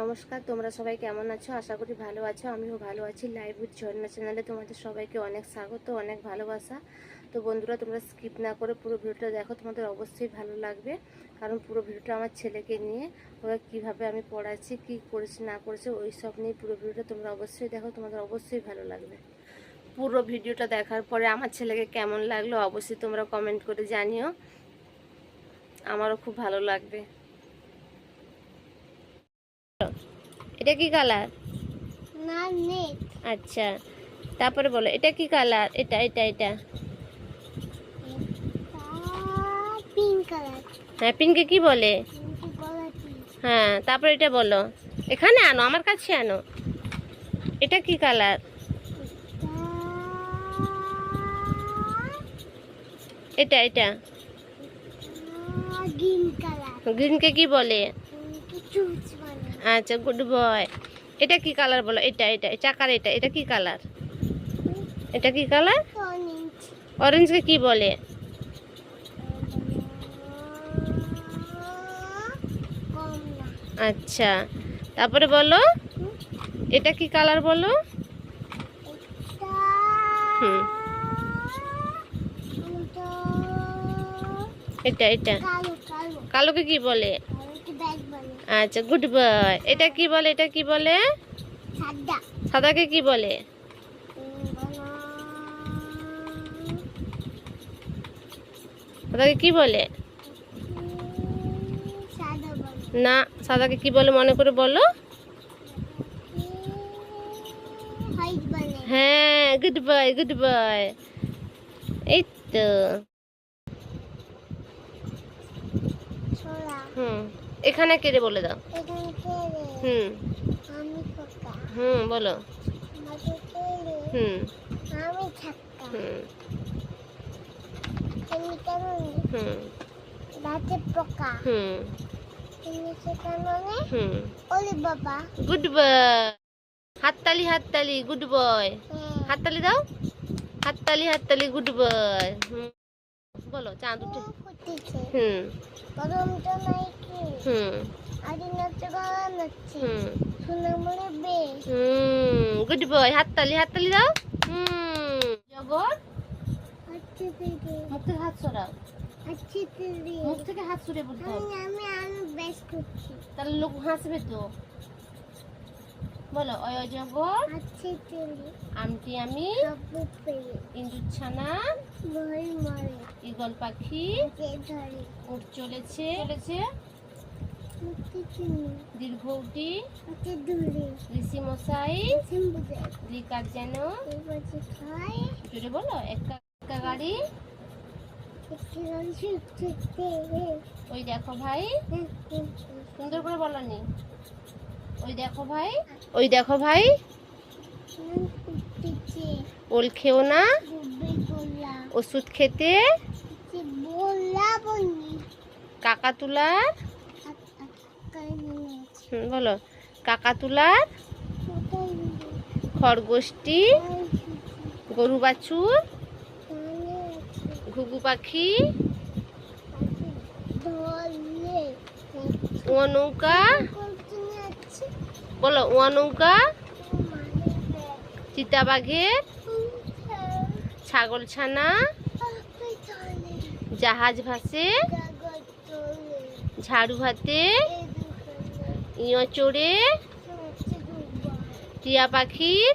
নমস্কার, তোমরা সবাই কেমন আছো? আশা করি ভালো আছো। আমিও ভালো আছি লাইভ উইথ ঝর্ণা চ্যানেলে তোমাদের সবাইকে অনেক স্বাগত, অনেক ভালোবাসা। তো বন্ধুরা, তোমরা স্কিপ না করে পুরো ভিডিওটা দেখো, তোমাদের অবশ্যই ভালো লাগবে। কারণ পুরো ভিডিওটা আমার ছেলেকে নিয়ে, ওরা কীভাবে আমি পড়াচ্ছি, কি করেছি, না করেছি ওই সব নিয়ে পুরো ভিডিওটা তোমরা অবশ্যই দেখো, তোমাদের অবশ্যই ভালো লাগবে। পুরো ভিডিওটা দেখার পরে আমার ছেলেকে কেমন লাগল, অবশ্যই তোমরা কমেন্ট করে জানিও। আমারও খুব ভালো লাগবে। এটা কি কালার? না নেট। আচ্ছা তারপরে বলো এটা কি কালার? এটা এটা এটা। হ্যাঁ পিঙ্কে কি বলে? হ্যাঁ তারপরে এটা বলো। এখানে আনো আমার কাছে আনো। এটা কি কালার? এটা এটা। গ্রিনকে কি বলে? আচ্ছা গুড বয় এটা কি কালার বলো? এটা এটা চাকার এটা এটা কি কালার এটা কি কালার অরেঞ্জ অরেঞ্জকে কি বলে? আচ্ছা তারপরে বলো। এটা কি কালার বলো? হুম। এটা এটা। কালো কালো। কালোকে কি বলে? আচ্ছা গুড বয় এটা কি বলে এটা কি বলে? সাদা। সাদাকে কি বলে? সাদাকে কি বলে? সাদা না সাদাকে কি বলে মনে করে বলো? হ্যাঁ গুড বয় গুড বয় এই তো। হুম। এখানে কেড়ে বলে দাও। হুম। হুম বলো। হুম। হুম। হুম। পোকা হুম। হুম। ওলি বাবা গুড বয়। হাততালি হাততালি গুড বয়। হ্যাঁ। হাততালি দাও। হাততালি হাততালি গুড বয়। হুম। বলো চাঁদ উঠে হুম। গরমটা নাই কি হুম। আদি নাচে গলা নাচছে হুম। শুনে মনে বে হুম গুড বয় হাততালি হাততালি দাও। হুম। জগর আচ্ছা দিদি। মুখ থেকে হাত সরাও। আচ্ছা দিদি। মুখ থেকে হাত সরে বলতে আমি আমি আমি বেশ করছি। তাহলে লোক হাসবে তো। বলো অয় আচ্ছা আমটি আমি। ইন্দুর ছানা। ঈগল পাখি। উঠ চলেছে। চলেছে। দীর্ঘটি ঋষি মশাই। রিকার যেন। জোরে বলো একটা একটা গাড়ি। ওই দেখো ভাই। সুন্দর করে বলো নি। ওই দেখো ভাই ওই দেখো ভাই। ওল খেও না। ওষুধ খেতে। কাকাতুলার। বলো। কাকাতুলার। খরগোশটি। গরু বাছুর। ঘুঘু পাখি। ও নৌকা। বলো ও নৌকা মানে চিতাবাঘের ছাগল ছানা জাহাজ ভাসে ঝাড়ু হাতে ইয় চড়ে টিয়া পাখির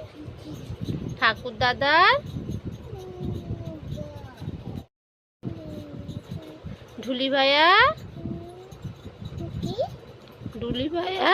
ঠাকুর দাদার ঢুলি ভাইয়া ডুলি ভাইয়া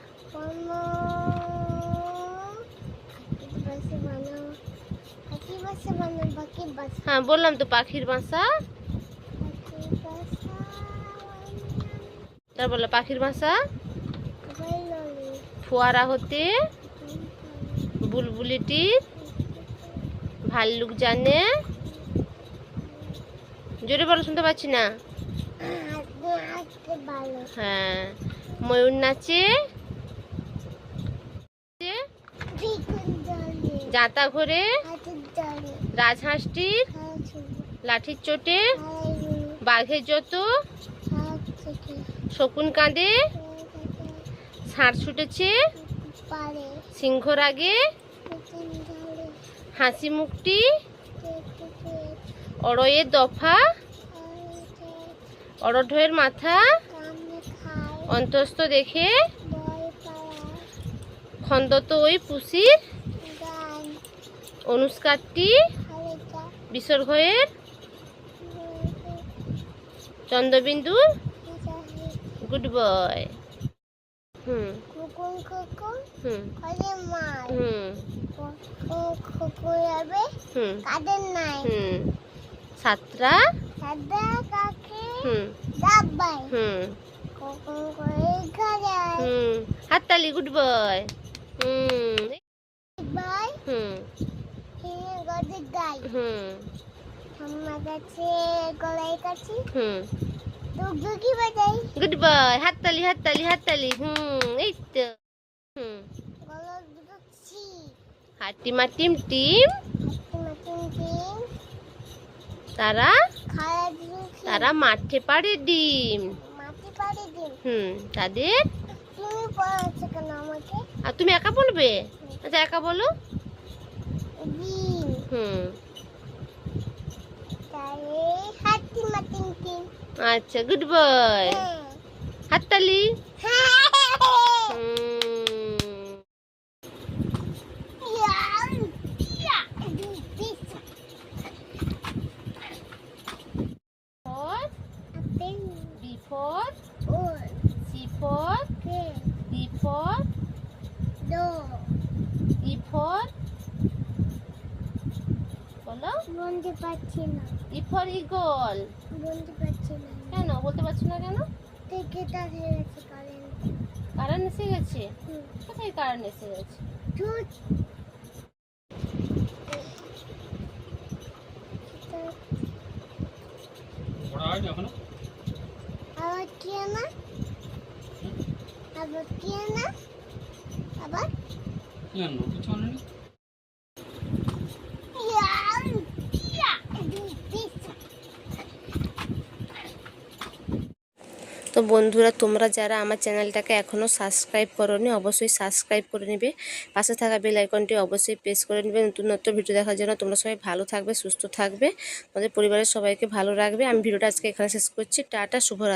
হ্যাঁ বললাম তো পাখির বাসা। তার বলো পাখির বাসা। ফোয়ারা হতে। বুলবুলিটির ভাল্লুক জানে। জোরে বলো শুনতে পাচ্ছি না? হ্যাঁ। ময়ূর নাচে। জাঁতা ঘরে রাজহাঁসটির লাঠির চোটে বাঘের যত শকুন কাঁদে ষাঁড় ছুটেছে পারে সিংহ রাগে হাসি মুখটি অড়য়ের দফা আর অড়ঢয়ের মাথা, অন্তস্থ দেখে, খন্দত ওই পুষির অনুষ্কারটি হালেকা বিসর্গয়ের চন্দ্রবিন্দুর গুড বয়। হুম। হুম। হুম। হুম। হুম। হুম। হাততালি, গুড বয়। হুম। গাই। হুম। আমার কাছে গলায় কাছে হুম। দুগদুগি বাজাই। গুড বয় হাততালি হাততালি হাততালি হুম এই তো হুম। গলা দুগছি হাটিমা টিম টিম। হাতিমা টিম টিম। তারা? তারা মাঠে পাড়ে ডিম। মাটি পাড়ি দিন হুম তাদের? তুমি পড়াচ্ছ কেন আমাকে? আর তুমি একা বলবে আচ্ছা একা বলো। হুম তারে হাতিমা টিম টিম আচ্ছা গুড বয় হ্যাঁ হাততালি হ্যাঁ হুম for B বলো? বলতে পারছি না। ই ফর ইগল বলতে পারছি না। কেন? বলতে পারছ না কেন? টিকিটা হয়ে গেছে কারেন্ট কারেন্ট এসে গেছে? কোথায় কারেন্ট এসে গেছে? পড়া আবার কি না আবার কি না আবার? কেন কিছু আনেনি? তো বন্ধুরা, তোমরা যারা আমার চ্যানেলটাকে এখনও সাবস্ক্রাইব করোনি, অবশ্যই সাবস্ক্রাইব করে নেবে। পাশে থাকা বেল আইকনটি অবশ্যই প্রেস করে নেবে। নতুন নতুন ভিডিও দেখার জন্য তোমরা সবাই ভালো থাকবে, সুস্থ থাকবে। তোমাদের পরিবারের সবাইকে ভালো রাখবে। আমি ভিডিওটা আজকে এখানে শেষ করছি। টাটা, শুভরাত্রি।